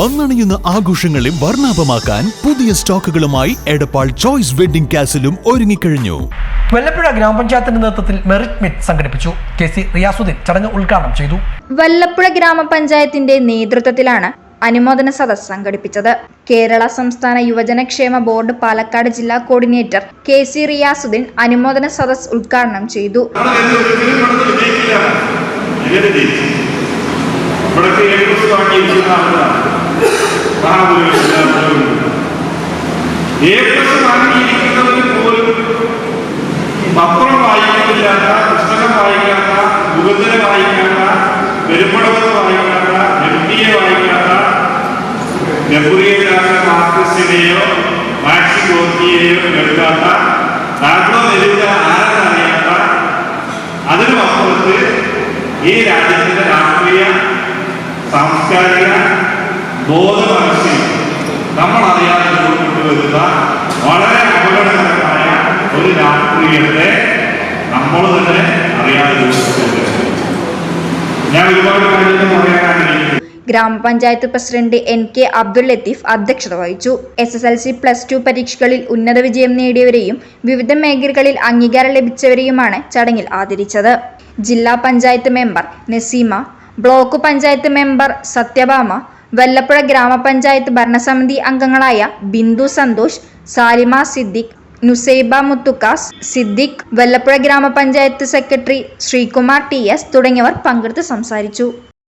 വന്നണിയുന്ന ആഘോഷങ്ങളെ വർണാഭമാക്കാൻ പുതിയ സ്റ്റോക്കുകളുമായി എടപ്പാൾ ചോയ്സ് വെഡിംഗ് കാസിലും ഒരുങ്ങിക്കഴിഞ്ഞു. വല്ലപ്പുഴ ഗ്രാമപഞ്ചായത്തിന്റെ നേതൃത്വത്തിൽ മെറിറ്റ് മിറ്റ് സംഘടിപ്പിച്ചു. കെ സി റിയാസുദ്ദീൻ ചടങ്ങ് ഉദ്ഘാടനം ചെയ്തു. വല്ലപ്പുഴ ഗ്രാമപഞ്ചായത്തിന്റെ നേതൃത്വത്തിലാണ് അനുമോദന സദസ് സംഘടിപ്പിച്ചത്. കേരള സംസ്ഥാന യുവജനക്ഷേമ ബോർഡ് പാലക്കാട് ജില്ലാ കോർഡിനേറ്റർ കെ സി റിയാസുദ്ദീൻ അനുമോദന സദസ് ഉദ്ഘാടനം ചെയ്തു. ഇവർ പ്ലസ് വാങ്ങിയിരിക്കുന്നവർ പോലും പത്രം വായിക്കുന്നില്ലാത്ത പുസ്തകം വായിക്കാത്ത യുവജന വായിക്കാത്ത പെരുമ്പടവത വായിക്കാത്ത എം പി വായിക്കാത്ത നെഹ്റിയല്ലാത്ത മാർക്സിനെയോ മാക്സി ഗോത്തിയെയോ എടുക്കാത്ത നാട്ടിലോ നെരുക ആരെന്നറിയാത്ത അതിനു അപ്പുറത്ത് ഈ രാജ്യത്തിന്റെ രാഷ്ട്രീയ സാംസ്കാരിക ബോധമനസ്സിൽ നമ്മൾ അറിയാതെ കൊണ്ടുവരുന്ന വളരെ അപകടകരമായ ഒരു രാഷ്ട്രീയത്തെ നമ്മൾ തന്നെ അറിയാതെ ഞാൻ ഒരുപാട് കാര്യങ്ങൾ പറയാൻ ഗ്രാമപഞ്ചായത്ത് president N K Abdul Latheef അധ്യക്ഷത വഹിച്ചു. S S L C plus two പരീക്ഷകളിൽ ഉന്നത വിജയം നേടിയവരെയും വിവിധ മേഖലകളിൽ അംഗീകാരം ലഭിച്ചവരെയുമാണ് ചടങ്ങിൽ ആദരിച്ചത്. ജില്ലാ panchayat member Naseema block panchayat member Sathyabhama Vallappuzha ഗ്രാമപഞ്ചായത്ത് ഭരണസമിതി അംഗങ്ങളായ ബിന്ദു സന്തോഷ് സാലിമ സിദ്ദിഖ് നുസൈബ മുത്തുക്കാസ് സിദ്ദിഖ് വല്ലപ്പുഴ ഗ്രാമപഞ്ചായത്ത് സെക്രട്ടറി ശ്രീകുമാർ ടി എസ് തുടങ്ങിയവർ പങ്കെടുത്ത് സംസാരിച്ചു.